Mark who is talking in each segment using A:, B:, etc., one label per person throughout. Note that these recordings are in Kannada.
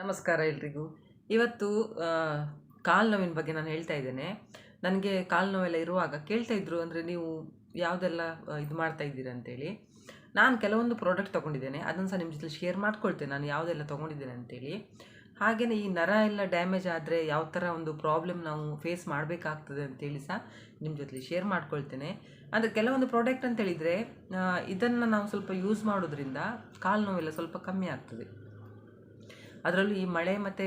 A: ನಮಸ್ಕಾರ ಎಲ್ರಿಗೂ. ಇವತ್ತು ಕಾಲು ನೋವಿನ ಬಗ್ಗೆ ನಾನು ಹೇಳ್ತಾ ಇದ್ದೇನೆ. ನನಗೆ ಕಾಲು ನೋವೆಲ್ಲ ಇರುವಾಗ ಕೇಳ್ತಾ ಇದ್ರು ಅಂದರೆ ನೀವು ಯಾವುದೆಲ್ಲ ಇದು ಮಾಡ್ತಾ ಇದ್ದೀರಾ ಅಂತೇಳಿ. ನಾನು ಕೆಲವೊಂದು ಪ್ರಾಡಕ್ಟ್ ತೊಗೊಂಡಿದ್ದೇನೆ. ಅದನ್ನು ಸಹ ನಿಮ್ಮ ಜೊತೆ ಶೇರ್ ಮಾಡ್ಕೊಳ್ತೇನೆ. ನಾನು ಯಾವುದೆಲ್ಲ ತೊಗೊಂಡಿದ್ದೇನೆ ಅಂತೇಳಿ. ಹಾಗೆಯೇ ಈ ನರ ಎಲ್ಲ ಡ್ಯಾಮೇಜ್ ಆದರೆ ಯಾವ ಥರ ಒಂದು ಪ್ರಾಬ್ಲಮ್ ನಾವು ಫೇಸ್ ಮಾಡಬೇಕಾಗ್ತದೆ ಅಂತೇಳಿ ಸಹ ನಿಮ್ಮ ಜೊತೆ ಶೇರ್ ಮಾಡ್ಕೊಳ್ತೇನೆ. ಅಂದರೆ ಕೆಲವೊಂದು ಪ್ರಾಡಕ್ಟ್ ಅಂತೇಳಿದರೆ ಇದನ್ನು ನಾವು ಸ್ವಲ್ಪ ಯೂಸ್ ಮಾಡೋದ್ರಿಂದ ಕಾಲು ನೋವೆಲ್ಲ ಸ್ವಲ್ಪ ಕಮ್ಮಿ ಆಗ್ತದೆ. ಅದರಲ್ಲೂ ಈ ಮಳೆ ಮತ್ತು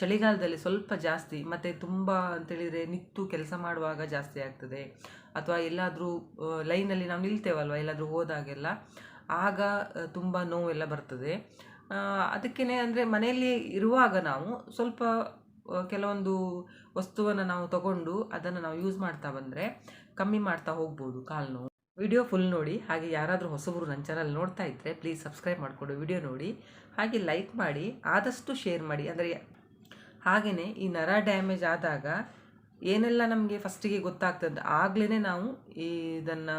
A: ಚಳಿಗಾಲದಲ್ಲಿ ಸ್ವಲ್ಪ ಜಾಸ್ತಿ, ಮತ್ತು ತುಂಬ ಅಂತೇಳಿದರೆ ನಿತ್ತು ಕೆಲಸ ಮಾಡುವಾಗ ಜಾಸ್ತಿ ಆಗ್ತದೆ. ಅಥವಾ ಎಲ್ಲಾದರೂ ಲೈನಲ್ಲಿ ನಾವು ನಿಲ್ತೇವಲ್ವ, ಎಲ್ಲಾದರೂ ಹೋದಾಗೆಲ್ಲ, ಆಗ ತುಂಬ ನೋವೆಲ್ಲ ಬರ್ತದೆ. ಅದಕ್ಕೇ ಅಂದರೆ ಮನೆಯಲ್ಲಿ ಇರುವಾಗ ನಾವು ಸ್ವಲ್ಪ ಕೆಲವೊಂದು ವಸ್ತುವನ್ನು ನಾವು ತಗೊಂಡು ಅದನ್ನು ನಾವು ಯೂಸ್ ಮಾಡ್ತಾ ಬಂದರೆ ಕಮ್ಮಿ ಮಾಡ್ತಾ ಹೋಗ್ಬೋದು ಕಾಲು ನೋವು ವಿಡಿಯೋ ಫುಲ್ ನೋಡಿ, ಹಾಗೆ ಯಾರಾದರೂ ಹೊಸಬರು ನನ್ನ ಚಾನಲ್ ನೋಡ್ತಾ ಇದ್ದರೆ ಪ್ಲೀಸ್ ಸಬ್ಸ್ಕ್ರೈಬ್ ಮಾಡಿಕೊಂಡು ವಿಡಿಯೋ ನೋಡಿ, ಹಾಗೆ ಲೈಕ್ ಮಾಡಿ, ಆದಷ್ಟು ಶೇರ್ ಮಾಡಿ. ಅಂದರೆ ಹಾಗೆಯೇ ಈ ನರ ಡ್ಯಾಮೇಜ್ ಆದಾಗ ಏನೆಲ್ಲ ನಮಗೆ ಫಸ್ಟಿಗೆ ಗೊತ್ತಾಗ್ತದೆ ಆಗಲೇ ನಾವು ಇದನ್ನು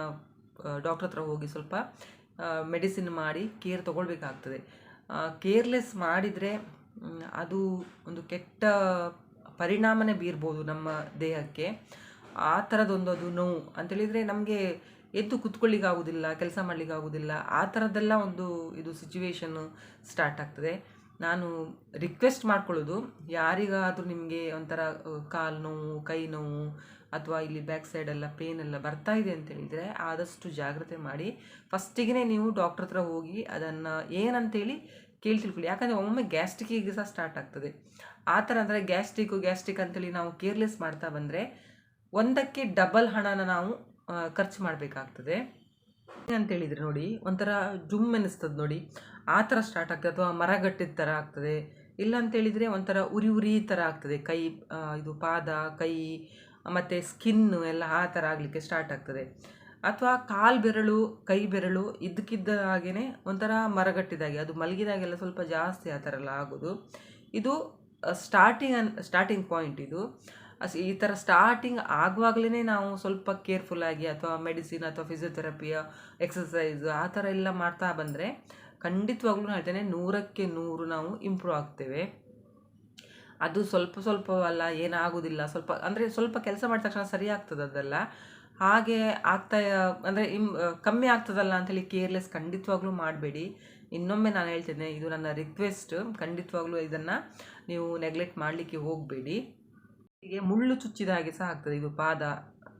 A: ಡಾಕ್ಟ್ರ್ ಹತ್ರ ಹೋಗಿ ಸ್ವಲ್ಪ ಮೆಡಿಸಿನ್ ಮಾಡಿ ಕೇರ್ ತೊಗೊಳ್ಬೇಕಾಗ್ತದೆ. ಕೇರ್ಲೆಸ್ ಮಾಡಿದರೆ ಅದು ಒಂದು ಕೆಟ್ಟ ಪರಿಣಾಮನೇ ಬೀರ್ಬೋದು ನಮ್ಮ ದೇಹಕ್ಕೆ. ಆ ಥರದೊಂದು ಅದು ನೋವು ಅಂತೇಳಿದರೆ ನಮಗೆ ಎದ್ದು ಕುತ್ಕೊಳ್ಳಿಗಾಗೋದಿಲ್ಲ ಕೆಲಸ ಮಾಡಲಿಕ್ಕಾಗೋದಿಲ್ಲ, ಆ ಥರದ್ದೆಲ್ಲ ಒಂದು ಇದು ಸಿಚುವೇಶನ್ನು ಸ್ಟಾರ್ಟ್ ಆಗ್ತದೆ. ನಾನು ರಿಕ್ವೆಸ್ಟ್ ಮಾಡ್ಕೊಳ್ಳೋದು, ಯಾರಿಗಾದರೂ ನಿಮಗೆ ಒಂಥರ ಕಾಲು ನೋವು, ಕೈ ನೋವು ಅಥವಾ ಇಲ್ಲಿ ಬ್ಯಾಕ್ ಸೈಡೆಲ್ಲ ಪೇನ್ ಎಲ್ಲ ಬರ್ತಾ ಇದೆ ಅಂತ ಹೇಳಿದರೆ ಆದಷ್ಟು ಜಾಗ್ರತೆ ಮಾಡಿ ಫಸ್ಟಿಗೆ ನೀವು ಡಾಕ್ಟ್ರ್ ಹತ್ರ ಹೋಗಿ ಅದನ್ನು ಏನಂತೇಳಿ ಕೇಳಿ ತಿಳ್ಕೊಳ್ಳಿ ಯಾಕಂದರೆ ಒಮ್ಮೊಮ್ಮೆ ಗ್ಯಾಸ್ಟಿಕ್ಕಿಗೆ ಸಹ ಸ್ಟಾರ್ಟ್ ಆಗ್ತದೆ. ಆ ಥರ ಅಂದರೆ ಗ್ಯಾಸ್ಟ್ರಿಕ್ಕು ಗ್ಯಾಸ್ಟ್ರಿಕ್ ಅಂತೇಳಿ ನಾವು ಕೇರ್ಲೆಸ್ ಮಾಡ್ತಾ ಬಂದರೆ ಒಂದಕ್ಕೆ ಡಬಲ್ ಹಣನ ನಾವು ಖರ್ಚು ಮಾಡಬೇಕಾಗ್ತದೆ. ಅಂತ ಹೇಳಿದ್ರೆ ನೋಡಿ, ಒಂಥರ ಜುಮ್ ಅನ್ನಿಸ್ತದೆ ನೋಡಿ. ಆ ಥರ ಸ್ಟಾರ್ಟ್ ಆಗ್ತದೆ, ಅಥವಾ ಮರಗಟ್ಟಿದ ಥರ ಆಗ್ತದೆ. ಇಲ್ಲ ಅಂತೇಳಿದರೆ ಒಂಥರ ಉರಿ ಉರಿ ಥರ ಆಗ್ತದೆ. ಕೈ ಇದು ಪಾದ, ಕೈ, ಮತ್ತು ಸ್ಕಿನ್ನು ಎಲ್ಲ ಆ ಥರ ಆಗಲಿಕ್ಕೆ ಸ್ಟಾರ್ಟ್ ಆಗ್ತದೆ. ಅಥವಾ ಕಾಲು ಬೆರಳು, ಕೈ ಬೆರಳು ಇದ್ದಕ್ಕಿದ್ದ ಹಾಗೇ ಒಂಥರ ಮರಗಟ್ಟಿದಾಗೆ. ಅದು ಮಲಗಿದಾಗೆಲ್ಲ ಸ್ವಲ್ಪ ಜಾಸ್ತಿ ಆ ಥರ ಎಲ್ಲ ಆಗೋದು. ಇದು ಸ್ಟಾರ್ಟಿಂಗ್ ಅನ್ ಸ್ಟಾರ್ಟಿಂಗ್ ಪಾಯಿಂಟ್ ಇದು. ಅಸ್ ಈ ಥರ ಸ್ಟಾರ್ಟಿಂಗ್ ಆಗುವಾಗಲೇ ನಾವು ಸ್ವಲ್ಪ ಕೇರ್ಫುಲ್ಲಾಗಿ ಅಥವಾ ಮೆಡಿಸಿನ್ ಅಥವಾ ಫಿಸಿಯೋಥೆರಪಿಯ ಎಕ್ಸಸೈಸ್ ಆ ಥರ ಎಲ್ಲ ಮಾಡ್ತಾ ಬಂದರೆ ಖಂಡಿತವಾಗ್ಲೂ ಹೇಳ್ತೇನೆ ನೂರಕ್ಕೆ ನೂರು ನಾವು ಇಂಪ್ರೂವ್ ಆಗ್ತೇವೆ. ಅದು ಸ್ವಲ್ಪ ಸ್ವಲ್ಪವಲ್ಲ, ಏನಾಗೋದಿಲ್ಲ, ಸ್ವಲ್ಪ ಅಂದರೆ ಸ್ವಲ್ಪ ಕೆಲಸ ಮಾಡಿದ ತಕ್ಷಣ ಸರಿ ಆಗ್ತದೆ ಅದೆಲ್ಲ. ಹಾಗೆ ಆಗ್ತಾ, ಅಂದರೆ ಇಮ್, ಕಮ್ಮಿ ಆಗ್ತದಲ್ಲ ಅಂಥೇಳಿ ಕೇರ್ಲೆಸ್ ಖಂಡಿತವಾಗ್ಲೂ ಮಾಡಬೇಡಿ. ಇನ್ನೊಮ್ಮೆ ನಾನು ಹೇಳ್ತೇನೆ ಇದು ನನ್ನ ರಿಕ್ವೆಸ್ಟ್ ಖಂಡಿತವಾಗ್ಲೂ ಇದನ್ನು ನೀವು ನೆಗ್ಲೆಕ್ಟ್ ಮಾಡಲಿಕ್ಕೆ ಹೋಗಬೇಡಿ. ಹೀಗೆ ಮುಳ್ಳು ಚುಚ್ಚಿದ ಹಾಗೆ ಸಹ ಆಗ್ತದೆ. ಇದು ಪಾದ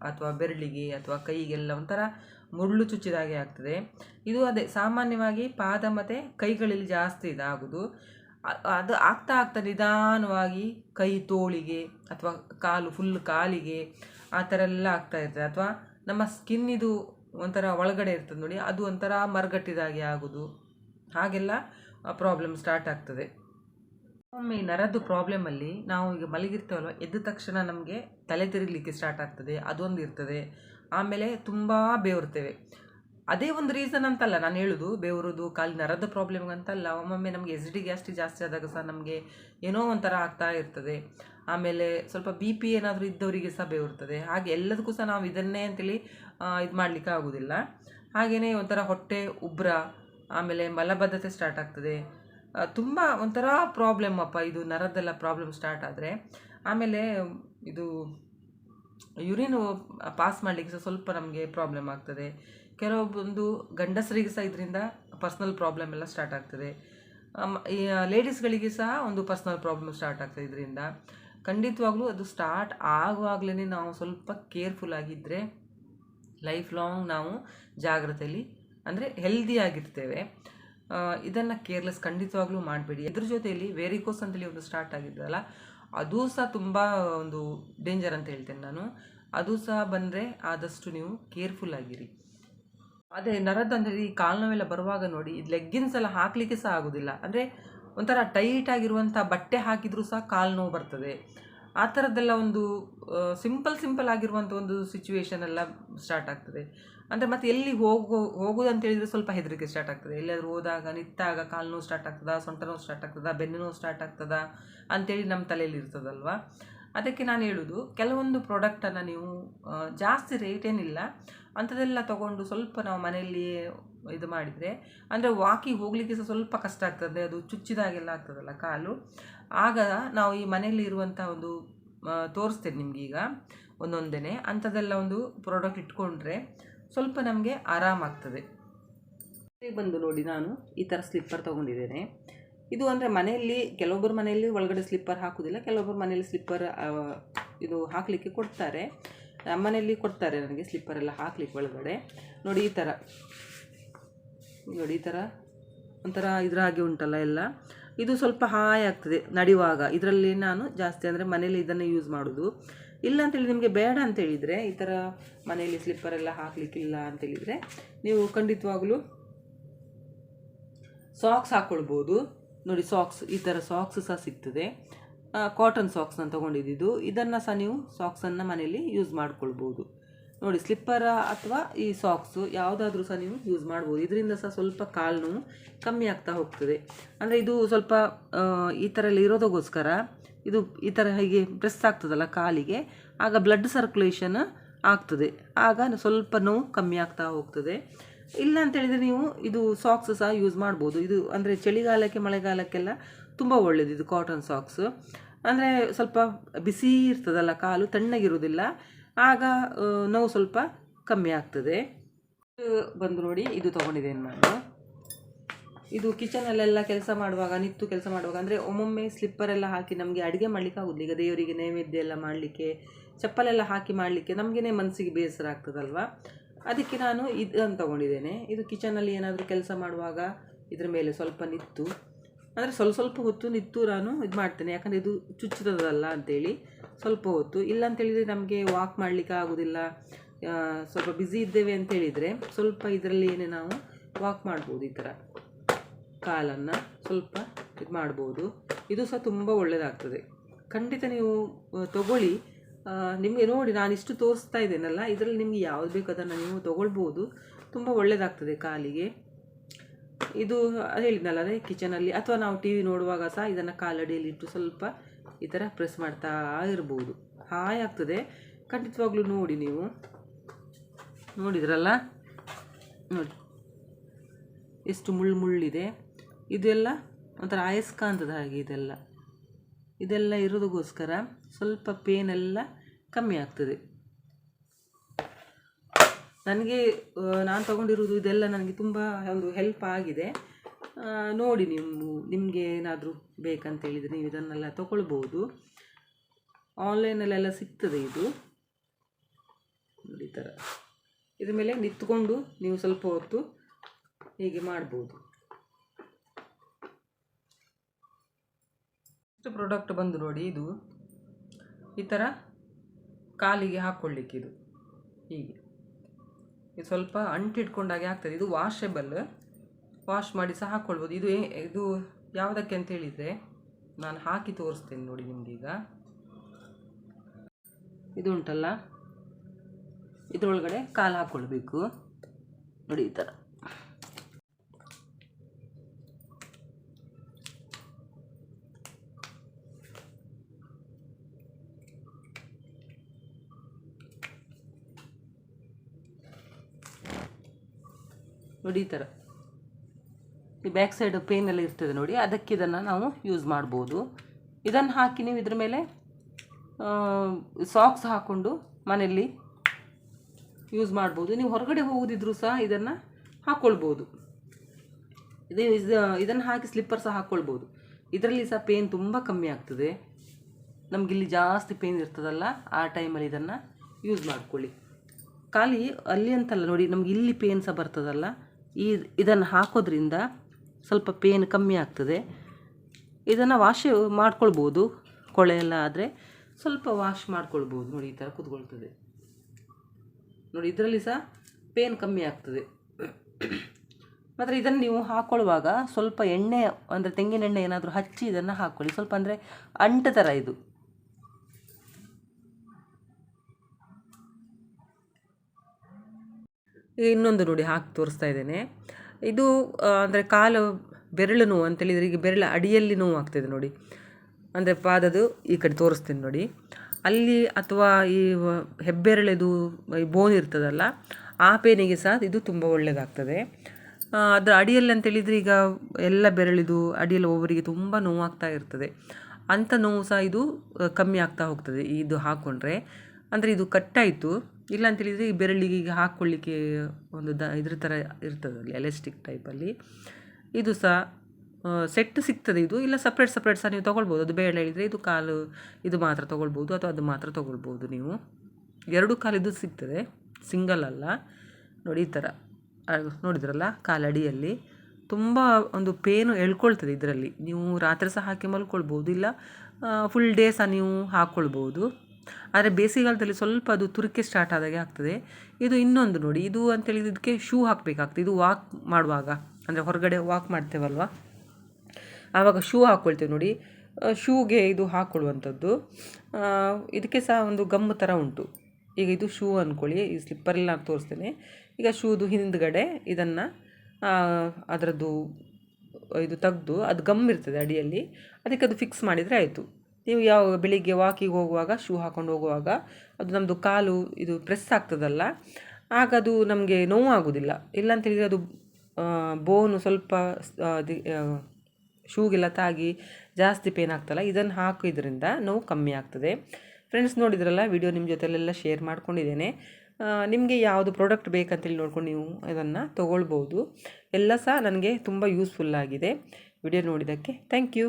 A: ಅಥವಾ ಬೆರಳಿಗೆ ಅಥವಾ ಕೈಗೆಲ್ಲ ಒಂಥರ ಮುಳ್ಳು ಚುಚ್ಚಿದ ಹಾಗೆ ಆಗ್ತದೆ. ಇದು ಅದೇ ಸಾಮಾನ್ಯವಾಗಿ ಪಾದ ಮತ್ತು ಕೈಗಳಲ್ಲಿ ಜಾಸ್ತಿ ಇದಾಗೋದು. ಅದು ಆಗ್ತಾ ಆಗ್ತಾ ನಿಧಾನವಾಗಿ ಕೈ ತೋಳಿಗೆ ಅಥವಾ ಕಾಲು ಫುಲ್ ಕಾಲಿಗೆ ಆ ಥರ ಎಲ್ಲ ಆಗ್ತಾ ಇರ್ತದೆ. ಅಥವಾ ನಮ್ಮ ಸ್ಕಿನ್ ಇದು ಒಂಥರ ಒಳಗಡೆ ಇರ್ತದೆ ನೋಡಿ, ಅದು ಒಂಥರ ಮರಗಟ್ಟಿದಾಗೆ ಆಗೋದು. ಹಾಗೆಲ್ಲ ಪ್ರಾಬ್ಲಮ್ ಸ್ಟಾರ್ಟ್ ಆಗ್ತದೆ. ಒಮ್ಮೆ ನರದ್ದು ಪ್ರಾಬ್ಲಮಲ್ಲಿ ನಾವು ಈಗ ಮಲಗಿರ್ತೇವಲ್ವ, ಎದ್ದ ತಕ್ಷಣ ನಮಗೆ ತಲೆ ತಿರುಗಲಿಕ್ಕೆ ಸ್ಟಾರ್ಟ್ ಆಗ್ತದೆ, ಅದೊಂದು ಇರ್ತದೆ. ಆಮೇಲೆ ತುಂಬ ಬೇವ್ರ್ತೇವೆ ಅದೇ ಒಂದು ರೀಸನ್ ಅಂತಲ್ಲ, ನಾನು ಹೇಳೋದು ಬೇವರೋದು, ಕಾಲು ನರದ ಪ್ರಾಬ್ಲಮ್ ಅಂತಲ್ಲ, ಒಮ್ಮೊಮ್ಮೆ ನಮಗೆ ಎಸ್ ಡಿ ಗ್ಯಾಸ್ಟಿಕ್ ಜಾಸ್ತಿ ಆದಾಗ ಸಹ ನಮಗೆ ಏನೋ ಒಂಥರ ಆಗ್ತಾ ಇರ್ತದೆ. ಆಮೇಲೆ ಸ್ವಲ್ಪ ಬಿ ಪಿ ಏನಾದರೂ ಇದ್ದವರಿಗೆ ಸಹ ಬೇವಿರ್ತದೆ ಹಾಗೆ ಎಲ್ಲದಕ್ಕೂ ಸಹ ನಾವು ಇದನ್ನೇ ಅಂತೇಳಿ ಇದು ಮಾಡಲಿಕ್ಕೆ ಆಗೋದಿಲ್ಲ. ಹಾಗೆಯೇ ಒಂಥರ ಹೊಟ್ಟೆ ಉಬ್ರ, ಆಮೇಲೆ ಮಲಬದ್ಧತೆ ಸ್ಟಾರ್ಟ್ ಆಗ್ತದೆ. ತುಂಬ ಒಂಥರ ಪ್ರಾಬ್ಲಮ್ ಅಪ್ಪ. ಇದು ನರದ್ದೆಲ್ಲ ಪ್ರಾಬ್ಲಮ್ ಸ್ಟಾರ್ಟ್ ಆದರೆ. ಆಮೇಲೆ ಇದು ಯುರಿನ್ ಪಾಸ್ ಮಾಡಲಿಕ್ಕೆ ಸಹ ಸ್ವಲ್ಪ ನಮಗೆ ಪ್ರಾಬ್ಲಮ್ ಆಗ್ತದೆ. ಕೆಲವೊಬ್ಬೊಂದು ಗಂಡಸರಿಗೆ ಸಹ ಇದರಿಂದ ಪರ್ಸ್ನಲ್ ಪ್ರಾಬ್ಲಮ್ ಎಲ್ಲ ಸ್ಟಾರ್ಟ್ ಆಗ್ತದೆ. ಲೇಡೀಸ್ಗಳಿಗೆ ಸಹ ಒಂದು ಪರ್ಸ್ನಲ್ ಪ್ರಾಬ್ಲಮ್ ಸ್ಟಾರ್ಟ್ ಆಗ್ತದೆ ಇದರಿಂದ. ಖಂಡಿತವಾಗ್ಲೂ ಅದು ಸ್ಟಾರ್ಟ್ ಆಗುವಾಗಲೇ ನಾವು ಸ್ವಲ್ಪ ಕೇರ್ಫುಲ್ ಆಗಿದ್ದರೆ ಲೈಫ್ ಲಾಂಗ್ ನಾವು ಜಾಗ್ರತೆಯಲ್ಲಿ ಅಂದರೆ ಹೆಲ್ದಿಯಾಗಿರ್ತೇವೆ ಇದನ್ನು ಕೇರ್ಲೆಸ್ ಖಂಡಿತವಾಗ್ಲೂ ಮಾಡಬೇಡಿ. ಇದ್ರ ಜೊತೆಯಲ್ಲಿ ವೇರಿಕೋಸ್ ಅಂತೇಳಿ ಒಂದು ಸ್ಟಾರ್ಟ್ ಆಗಿದ್ದಲ್ಲ ಅದು ಸಹ ತುಂಬ ಒಂದು ಡೇಂಜರ್ ಅಂತ ಹೇಳ್ತೇನೆ ನಾನು. ಅದು ಸಹ ಬಂದರೆ ಆದಷ್ಟು ನೀವು ಕೇರ್ಫುಲ್ ಆಗಿರಿ. ಅದೇ ನರದ್ದು ಅಂದರೆ ಈ ಕಾಲು ನೋವೆಲ್ಲ ಬರುವಾಗ ನೋಡಿ ಇದು ಲೆಗ್ಗಿನ್ಸ್ ಎಲ್ಲ ಹಾಕಲಿಕ್ಕೆ ಸಹ ಆಗೋದಿಲ್ಲ. ಅಂದರೆ ಒಂಥರ ಟೈಟ್ ಆಗಿರುವಂಥ ಬಟ್ಟೆ ಹಾಕಿದರೂ ಸಹ ಕಾಲು ನೋವು ಬರ್ತದೆ. ಆ ಥರದ್ದೆಲ್ಲ ಒಂದು ಸಿಂಪಲ್ ಸಿಂಪಲ್ ಆಗಿರುವಂಥ ಒಂದು ಸಿಚುವೇಶನ್ ಎಲ್ಲ ಸ್ಟಾರ್ಟ್ ಆಗ್ತದೆ. ಅಂದರೆ ಮತ್ತೆ ಎಲ್ಲಿ ಹೋಗೋ ಹೋಗೋದು ಅಂತ ಹೇಳಿದರೆ ಸ್ವಲ್ಪ ಹೆದರಿಕೆ ಸ್ಟಾರ್ಟ್ ಆಗ್ತದೆ. ಎಲ್ಲಾದರೂ ಹೋದಾಗ, ನಿಂತಾಗ ಕಾಲು ನೋವು ಸ್ಟಾರ್ಟ್ ಆಗ್ತದಾ, ಸೊಂಟ ನೋವು ಸ್ಟಾರ್ಟ್ ಆಗ್ತದಾ, ಬೆನ್ನು ನೋವು ಸ್ಟಾರ್ಟ್ ಆಗ್ತದ ಅಂತೇಳಿ ನಮ್ಮ ತಲೆಯಲ್ಲಿ ಇರ್ತದಲ್ವ? ಅದಕ್ಕೆ ನಾನು ಹೇಳೋದು, ಕೆಲವೊಂದು ಪ್ರಾಡಕ್ಟನ್ನು ನೀವು ಜಾಸ್ತಿ ರೇಟ್ ಏನಿಲ್ಲ, ಅಂಥದ್ದೆಲ್ಲ ತೊಗೊಂಡು ಸ್ವಲ್ಪ ನಾವು ಮನೆಯಲ್ಲಿ ಇದು ಮಾಡಿದರೆ, ಅಂದರೆ ವಾಕಿಂಗ್ ಹೋಗಲಿಕ್ಕೆ ಸಹ ಸ್ವಲ್ಪ ಕಷ್ಟ ಆಗ್ತದೆ, ಅದು ಚುಚ್ಚಿದಾಗೆಲ್ಲ ಆಗ್ತದಲ್ಲ ಕಾಲು. ಆಗ ನಾವು ಈ ಮನೆಯಲ್ಲಿ ಇರುವಂಥ ಒಂದು ತೋರಿಸ್ತೇನೆ ಈಗ ಒಂದೊಂದೇ ಅಂಥದ್ದೆಲ್ಲ ಒಂದು ಪ್ರಾಡಕ್ಟ್ ಇಟ್ಕೊಂಡ್ರೆ ಸ್ವಲ್ಪ ನಮಗೆ ಆರಾಮಾಗ್ತದೆ. ಬಂದು ನೋಡಿ ನಾನು, ಈ ಥರ ಸ್ಲಿಪ್ಪರ್ ತೊಗೊಂಡಿದ್ದೇನೆ. ಇದು ಅಂದರೆ ಮನೆಯಲ್ಲಿ ಕೆಲವೊಬ್ಬರು ಮನೆಯಲ್ಲಿ ಒಳಗಡೆ ಸ್ಲಿಪ್ಪರ್ ಹಾಕೋದಿಲ್ಲ ಕೆಲವೊಬ್ಬರು ಮನೆಯಲ್ಲಿ ಸ್ಲಿಪ್ಪರ್ ಇದು ಹಾಕಲಿಕ್ಕೆ ಕೊಡ್ತಾರೆ. ನಮ್ಮ ಮನೆಯಲ್ಲಿ ಕೊಡ್ತಾರೆ ನನಗೆ ಸ್ಲಿಪ್ಪರ್ ಎಲ್ಲ ಹಾಕ್ಲಿಕ್ಕೆ ಒಳಗಡೆ. ನೋಡಿ ಈ ಥರ ನೋಡಿ ಈ ಥರ ಒಂಥರ ಇದರ ಹಾಗೆ ಉಂಟಲ್ಲ ಎಲ್ಲ. ಇದು ಸ್ವಲ್ಪ ಹಾಯ್ ಆಗ್ತದೆ ನಡೆಯುವಾಗ ಇದರಲ್ಲಿ ನಾನು ಜಾಸ್ತಿ ಅಂದರೆ ಮನೇಲಿ ಇದನ್ನು ಯೂಸ್ ಮಾಡೋದು. ಇಲ್ಲ ಅಂತೇಳಿ ನಿಮಗೆ ಬೇಡ ಅಂತೇಳಿದರೆ ಈ ಥರ ಮನೆಯಲ್ಲಿ ಸ್ಲಿಪ್ಪರ್ ಎಲ್ಲ ಹಾಕಲಿಕ್ಕಿಲ್ಲ ಅಂತೇಳಿದರೆ ನೀವು ಖಂಡಿತವಾಗಲೂ ಸಾಕ್ಸ್ ಹಾಕ್ಕೊಳ್ಬೋದು. ನೋಡಿ ಸಾಕ್ಸ್ ಈ ಥರ ಸಾಕ್ಸ್ ಸಹ ಸಿಗ್ತದೆ. ಕಾಟನ್ ಸಾಕ್ಸ್ನ ತೊಗೊಂಡಿದ್ದು ಇದನ್ನು ಸಹ ನೀವು ಸಾಕ್ಸನ್ನು ಮನೆಯಲ್ಲಿ ಯೂಸ್ ಮಾಡ್ಕೊಳ್ಬೋದು. ನೋಡಿ ಸ್ಲಿಪ್ಪರ ಅಥವಾ ಈ ಸಾಕ್ಸು ಯಾವುದಾದ್ರೂ ಸಹ ನೀವು ಯೂಸ್ ಮಾಡ್ಬೋದು. ಇದರಿಂದ ಸಹ ಸ್ವಲ್ಪ ಕಾಲು ನೋವು ಕಮ್ಮಿ ಆಗ್ತಾ ಹೋಗ್ತದೆ. ಅಂದರೆ ಇದು ಸ್ವಲ್ಪ ಈ ಥರ ಎಲ್ಲ ಇರೋದಕ್ಕೋಸ್ಕರ ಇದು ಈ ಥರ ಹೀಗೆ ಪ್ರೆಸ್ ಆಗ್ತದಲ್ಲ ಕಾಲಿಗೆ, ಆಗ ಬ್ಲಡ್ ಸರ್ಕ್ಯುಲೇಷನ್ ಆಗ್ತದೆ. ಆಗ ಸ್ವಲ್ಪ ನೋವು ಕಮ್ಮಿ ಆಗ್ತಾ ಹೋಗ್ತದೆ. ಇಲ್ಲ ಅಂತ ಹೇಳಿದರೆ ನೀವು ಇದು ಸಾಕ್ಸ್ ಸಹ ಯೂಸ್ ಮಾಡ್ಬೋದು. ಇದು ಅಂದರೆ ಚಳಿಗಾಲಕ್ಕೆ, ಮಳೆಗಾಲಕ್ಕೆಲ್ಲ ತುಂಬ ಒಳ್ಳೆಯದು ಇದು ಕಾಟನ್ ಸಾಕ್ಸ್ ಅಂದರೆ ಸ್ವಲ್ಪ ಬಿಸಿ ಇರ್ತದಲ್ಲ, ಕಾಲು ತಣ್ಣಗಿರೋದಿಲ್ಲ ಆಗ ನೋವು ಸ್ವಲ್ಪ ಕಮ್ಮಿ ಆಗ್ತದೆ. ಬಂದು ನೋಡಿ, ಇದು ತೊಗೊಂಡಿದ್ದೇನೆ ನಾನು. ಇದು ಕಿಚನಲ್ಲೆಲ್ಲ ಕೆಲಸ ಮಾಡುವಾಗ ನಿತ್ತು ಕೆಲಸ ಮಾಡುವಾಗ, ಅಂದರೆ ಒಮ್ಮೊಮ್ಮೆ ಸ್ಲಿಪ್ಪರ್ ಎಲ್ಲ ಹಾಕಿ ನಮಗೆ ಅಡುಗೆ ಮಾಡಲಿಕ್ಕೆ ಆಗೋದಿಲ್ಲ. ಈಗ ದೇವರಿಗೆ ನೈವೇದ್ಯ ಎಲ್ಲ ಮಾಡಲಿಕ್ಕೆ, ಚಪ್ಪಲೆಲ್ಲ ಹಾಕಿ ಮಾಡಲಿಕ್ಕೆ ನಮಗೇನೆ ಮನಸ್ಸಿಗೆ ಬೇಸರ ಆಗ್ತದಲ್ವಾ? ಅದಕ್ಕೆ ನಾನು ಇದನ್ನು ತೊಗೊಂಡಿದ್ದೇನೆ. ಇದು ಕಿಚನಲ್ಲಿ ಏನಾದರೂ ಕೆಲಸ ಮಾಡುವಾಗ ಇದ್ರ ಮೇಲೆ ಸ್ವಲ್ಪ ನಿತ್ತು. ಅಂದರೆ ಸ್ವಲ್ಪ ಸ್ವಲ್ಪ ಹೊತ್ತು ನಿತ್ತು ನಾನು ಇದು ಮಾಡ್ತೇನೆ. ಯಾಕಂದರೆ ಇದು ಚುಚ್ಚುತ್ತದಲ್ಲ ಅಂತೇಳಿ ಸ್ವಲ್ಪ ಹೊತ್ತು. ಇಲ್ಲ ಅಂತೇಳಿದರೆ ನಮಗೆ ವಾಕ್ ಮಾಡಲಿಕ್ಕೆ ಆಗೋದಿಲ್ಲ. ಸ್ವಲ್ಪ ಬ್ಯುಸಿ ಇದ್ದೇವೆ ಅಂತೇಳಿದರೆ ಸ್ವಲ್ಪ ಇದರಲ್ಲಿ ಏನೇ ನಾವು ವಾಕ್ ಮಾಡ್ಬೋದು ಈ ಥರ. ಕಾಲನ್ನು ಸ್ವಲ್ಪ ಇದು ಮಾಡ್ಬೋದು. ಇದು ಸಹ ತುಂಬ ಒಳ್ಳೆಯದಾಗ್ತದೆ ಖಂಡಿತ ನೀವು ತಗೊಳ್ಳಿ. ನಿಮಗೆ ನೋಡಿ ನಾನು ಇಷ್ಟು ತೋರಿಸ್ತಾ ಇದ್ದೇನಲ್ಲ, ಇದರಲ್ಲಿ ನಿಮಗೆ ಯಾವ್ದು ಬೇಕು ಅದನ್ನು ನೀವು ತೊಗೊಳ್ಬೋದು. ತುಂಬ ಒಳ್ಳೆಯದಾಗ್ತದೆ ಕಾಲಿಗೆ. ಇದು ಹೇಳಿದ್ನಲ್ಲ ಅದೇ ಕಿಚನಲ್ಲಿ ಅಥವಾ ನಾವು ಟಿ ವಿ ನೋಡುವಾಗ ಸಹ ಇದನ್ನು ಕಾಲಡಿಯಲ್ಲಿ ಇಟ್ಟು ಸ್ವಲ್ಪ ಈ ಥರ ಪ್ರೆಸ್ ಮಾಡ್ತಾ ಇರ್ಬೋದು. ಹಾಯ್ ಆಗ್ತದೆ. ಖಂಡಿತವಾಗ್ಲೂ ನೋಡಿ ನೀವು. ನೋಡಿದ್ರಲ್ಲ? ನೋಡಿ. ಎಷ್ಟು ಮುಳ್ಳು ಮುಳ್ಳಿದೆ. ಇದೆಲ್ಲ ಒಂಥರ ಅಯಸ್ಕಾಂತದ ಹಾಗೆ ಇದೆಲ್ಲ. ಇದೆಲ್ಲ ಇರೋದಕ್ಕೋಸ್ಕರ ಸ್ವಲ್ಪ ಪೇನ್ ಎಲ್ಲ ಕಮ್ಮಿ ಆಗ್ತದೆ. ನನಗೆ ನಾನು ತಗೊಂಡಿರೋದು ಇದೆಲ್ಲ ನನಗೆ ತುಂಬ ಒಂದು ಹೆಲ್ಪ್ ಆಗಿದೆ. ನೋಡಿ ನೀವು ನಿಮಗೆ ಏನಾದರೂ ಬೇಕಂತೇಳಿದರೆ ನೀವು ಇದನ್ನೆಲ್ಲ ತಗೊಳ್ಬೋದು ಆನ್ಲೈನಲ್ಲೆಲ್ಲ ಸಿಗ್ತದೆ ಇದು. ನೋಡಿ ಥರ ಇದ್ರ ಮೇಲೆ ನಿಂತ್ಕೊಂಡು ನೀವು ಸ್ವಲ್ಪ ಹೊತ್ತು ಹೀಗೆ ಮಾಡ್ಬೋದು. ಇಷ್ಟು ಪ್ರಾಡಕ್ಟ್ ಬಂದು ನೋಡಿ ಇದು. ಈ ಥರ ಕಾಲಿಗೆ ಹಾಕ್ಕೊಳ್ಳಿಕ್ಕೆ ಇದು. ಹೀಗೆ. ಇದು ಸ್ವಲ್ಪ ಅಂಟಿಟ್ಕೊಂಡಾಗೆ ಆಗ್ತದೆ. ಇದು ವಾಷೆಬಲ್ ವಾಶ್ ಮಾಡಿ ಸಹ ಹಾಕ್ಕೊಳ್ಬೋದು ಇದು ಇದು ಯಾವುದಕ್ಕೆ ಅಂತ ಹೇಳಿದರೆ ನಾನು ಹಾಕಿ ತೋರಿಸ್ತೇನೆ ನೋಡಿ ನಿಮಗೀಗ ಇದು ಉಂಟಲ್ಲ ಇದರೊಳಗಡೆ ಕಾಲು ಹಾಕ್ಕೊಳ್ಬೇಕು ನೋಡಿ ಈ ಥರ ನೋಡಿ ಈ ಥರ ಈ ಬ್ಯಾಕ್ ಸೈಡ್ ಪೇನ್ ಎಲ್ಲ ಇರ್ತದೆ ನೋಡಿ, ಅದಕ್ಕೆ ಇದನ್ನು ನಾವು ಯೂಸ್ ಮಾಡ್ಬೋದು. ಇದನ್ನು ಹಾಕಿ ನೀವು ಇದ್ರ ಮೇಲೆ ಸಾಕ್ಸ್ ಹಾಕ್ಕೊಂಡು ಮನೆಯಲ್ಲಿ ಯೂಸ್ ಮಾಡ್ಬೋದು. ನೀವು ಹೊರಗಡೆ ಹೋಗೋದಿದ್ರೂ ಸಹ ಇದನ್ನು ಹಾಕ್ಕೊಳ್ಬೋದು ಇದು ಇದನ್ನು ಹಾಕಿ ಸ್ಲಿಪ್ಪರ್ ಸಹ ಹಾಕ್ಕೊಳ್ಬೋದು ಇದರಲ್ಲಿ ಸಹ ಪೇನ್ ತುಂಬ ಕಮ್ಮಿ ಆಗ್ತದೆ. ನಮಗಿಲ್ಲಿ ಜಾಸ್ತಿ ಪೇನ್ ಇರ್ತದಲ್ಲ, ಆ ಟೈಮಲ್ಲಿ ಇದನ್ನು ಯೂಸ್ ಮಾಡ್ಕೊಳ್ಳಿ. ಖಾಲಿ ಅಲ್ಲಿ ಅಂತಲ್ಲ ನೋಡಿ, ನಮ್ಗೆ ಇಲ್ಲಿ ಪೇನ್ ಸಹ ಬರ್ತದಲ್ಲ ಈ ಇದನ್ನು ಹಾಕೋದ್ರಿಂದ ಸ್ವಲ್ಪ ಪೇನ್ ಕಮ್ಮಿ ಆಗ್ತದೆ. ಇದನ್ನು ವಾಶ್ ಮಾಡ್ಕೊಳ್ಬೋದು. ಕೊಳೆ ಎಲ್ಲ ಆದರೆ ಸ್ವಲ್ಪ ವಾಶ್ ಮಾಡ್ಕೊಳ್ಬೋದು. ನೋಡಿ, ಈ ಥರ ಕೂತ್ಕೊಳ್ತದೆ. ನೋಡಿ, ಇದರಲ್ಲಿ ಸಹ ಪೇನ್ ಕಮ್ಮಿ ಆಗ್ತದೆ. ಮಾತ್ರ ಇದನ್ನು ನೀವು ಹಾಕ್ಕೊಳ್ಳುವಾಗ ಸ್ವಲ್ಪ ಎಣ್ಣೆ, ಅಂದರೆ ತೆಂಗಿನ ಎಣ್ಣೆ ಏನಾದರೂ ಹಚ್ಚಿ ಇದನ್ನು ಹಾಕ್ಕೊಳ್ಳಿ ಸ್ವಲ್ಪ ಅಂದರೆ ಅಂಟ ಥರ ಇದು. ಇನ್ನೊಂದು ನೋಡಿ ಹಾಕಿ ತೋರಿಸ್ತಾ ಇದ್ದೇನೆ. ಇದು ಅಂದರೆ ಕಾಲು ಬೆರಳು ನೋವು ಅಂತೇಳಿದರೆ ಈಗ ಬೆರಳ ಅಡಿಯಲ್ಲಿ ನೋವು ಆಗ್ತಿದೆ ನೋಡಿ. ಅಂದರೆ ಪಾದದು ಈ ಕಡೆ ತೋರಿಸ್ತೀನಿ ನೋಡಿ. ಅಲ್ಲಿ ಅಥವಾ ಈ ಹೆಬ್ಬೆರಳದು ಬೋನ್ ಇರ್ತದಲ್ಲ, ಆ ಪೇನಿಗೆ ಸಹ ಇದು ತುಂಬ ಒಳ್ಳೆಯದಾಗ್ತದೆ ಅದರ ಅಡಿಯಲ್ಲಿ ಅಂತೇಳಿದರೆ ಈಗ ಎಲ್ಲ ಬೆರಳಿದು, ಅಡಿಯಲ್ಲಿ ಒಬ್ಬರಿಗೆ ತುಂಬ ನೋವಾಗ್ತಾ ಇರ್ತದೆ. ಅಂಥ ನೋವು ಸಹ ಇದು ಕಮ್ಮಿ ಆಗ್ತಾ ಹೋಗ್ತದೆ. ಇದು ಹಾಕ್ಕೊಂಡ್ರೆ ಅಂದರೆ ಇದು ಕಟ್ಟಾಯಿತು. ಇಲ್ಲ ಅಂತೇಳಿದರೆ ಈ ಬೆರಳಿಗೆ ಈಗ ಹಾಕ್ಕೊಳ್ಳಿಕ್ಕೆ ಒಂದು ದ ಇದ್ರ ಥರ ಇರ್ತದಲ್ಲಿ ಎಲೆಸ್ಟಿಕ್ ಟೈಪಲ್ಲಿ ಇದು ಸಹ ಸೆಟ್ ಸಿಗ್ತದೆ ಇದು. ಇಲ್ಲ ಸಪ್ರೇಟ್ ಸಪ್ರೇಟ್ ಸಹ ನೀವು ತೊಗೊಳ್ಬೋದು. ಅದು ಬೇಡ ಹೇಳಿದರೆ ಇದು ಕಾಲು ಇದು ಮಾತ್ರ ತೊಗೊಳ್ಬೋದು ಅಥವಾ ಅದು ಮಾತ್ರ ತೊಗೊಳ್ಬೋದು ನೀವು. ಎರಡು ಕಾಲಿದು ಸಿಗ್ತದೆ. ಸಿಂಗಲ್ ಅಲ್ಲ. ನೋಡಿ ಈ ಥರ ನೋಡಿದ್ರಲ್ಲ ಕಾಲಡಿಯಲ್ಲಿ ತುಂಬ ಒಂದು ಪೇನು ಎಳ್ಕೊಳ್ತದೆ ಇದರಲ್ಲಿ. ನೀವು ರಾತ್ರಿ ಸಹ ಹಾಕಿ ಮಲ್ಕೊಳ್ಬೋದು. ಇಲ್ಲ ಫುಲ್ ಡೇ ಸಹ ನೀವು ಹಾಕ್ಕೊಳ್ಬೋದು ಆದರೆ ಬೇಸಿಗೆಗಾಲದಲ್ಲಿ ಸ್ವಲ್ಪ ಅದು ತುರಿಕೆ ಸ್ಟಾರ್ಟ್ ಆದಾಗೆ ಆಗ್ತದೆ. ಇದು ಇನ್ನೊಂದು ನೋಡಿ, ಇದು ಅಂತೇಳಿ ಇದಕ್ಕೆ ಶೂ ಹಾಕಬೇಕಾಗ್ತದೆ. ಇದು ವಾಕ್ ಮಾಡುವಾಗ, ಅಂದರೆ ಹೊರಗಡೆ ವಾಕ್ ಮಾಡ್ತೇವಲ್ವ? ಆವಾಗ ಶೂ ಹಾಕ್ಕೊಳ್ತೇವೆ ನೋಡಿ. ಶೂಗೆ ಇದು ಹಾಕ್ಕೊಳ್ಳುವಂಥದ್ದು ಇದಕ್ಕೆ ಸಹ ಒಂದು ಗಮ್ಮು ಥರ ಉಂಟು. ಈಗ ಇದು ಶೂ ಅಂದ್ಕೊಳ್ಳಿ ಈ ಸ್ಲಿಪ್ಪರಲ್ಲಿ ನಾನು ತೋರಿಸ್ತೇನೆ. ಈಗ ಶೂದು ಹಿಂದ್ಗಡೆ ಇದನ್ನು ಅದರದ್ದು ಇದು ತೆಗೆದು ಅದು ಗಮ್ ಇರ್ತದೆ ಅಡಿಯಲ್ಲಿ. ಅದಕ್ಕೆ ಅದು ಫಿಕ್ಸ್ ಮಾಡಿದರೆ ಆಯಿತು. ನೀವು ಯಾವ ಬೆಳಿಗ್ಗೆ ವಾಕಿಗೆ ಹೋಗುವಾಗ ಶೂ ಹಾಕೊಂಡು ಹೋಗುವಾಗ ಅದು ನಮ್ಮದು ಕಾಲು ಇದು ಪ್ರೆಸ್ ಆಗ್ತದಲ್ಲ, ಆಗ ಅದು ನಮಗೆ ನೋವಾಗೋದಿಲ್ಲ. ಇಲ್ಲಾಂತೇಳಿದರೆ ಅದು ಬೋನು ಸ್ವಲ್ಪ ಶೂಗೆಲ್ಲ ತಾಗಿ ಜಾಸ್ತಿ ಪೇನ್ ಆಗ್ತಲ್ಲ, ಇದನ್ನು ಹಾಕಿದ್ರಿಂದ ನೋವು ಕಮ್ಮಿ ಆಗ್ತದೆ. ಫ್ರೆಂಡ್ಸ್ ನೋಡಿದ್ರಲ್ಲ ವಿಡಿಯೋ ನಿಮ್ಮ ಜೊತೆಲೆಲ್ಲ ಶೇರ್ ಮಾಡ್ಕೊಂಡಿದ್ದೇನೆ. ನಿಮಗೆ ಯಾವುದು ಪ್ರಾಡಕ್ಟ್ ಬೇಕಂತೇಳಿ ನೋಡ್ಕೊಂಡು ನೀವು ಇದನ್ನು ತೊಗೊಳ್ಬೋದು. ಎಲ್ಲ ಸಹ ನನಗೆ ತುಂಬ ಯೂಸ್ಫುಲ್ ಆಗಿದೆ. ವಿಡಿಯೋ ನೋಡಿದ್ದಕ್ಕೆ ಥ್ಯಾಂಕ್ ಯು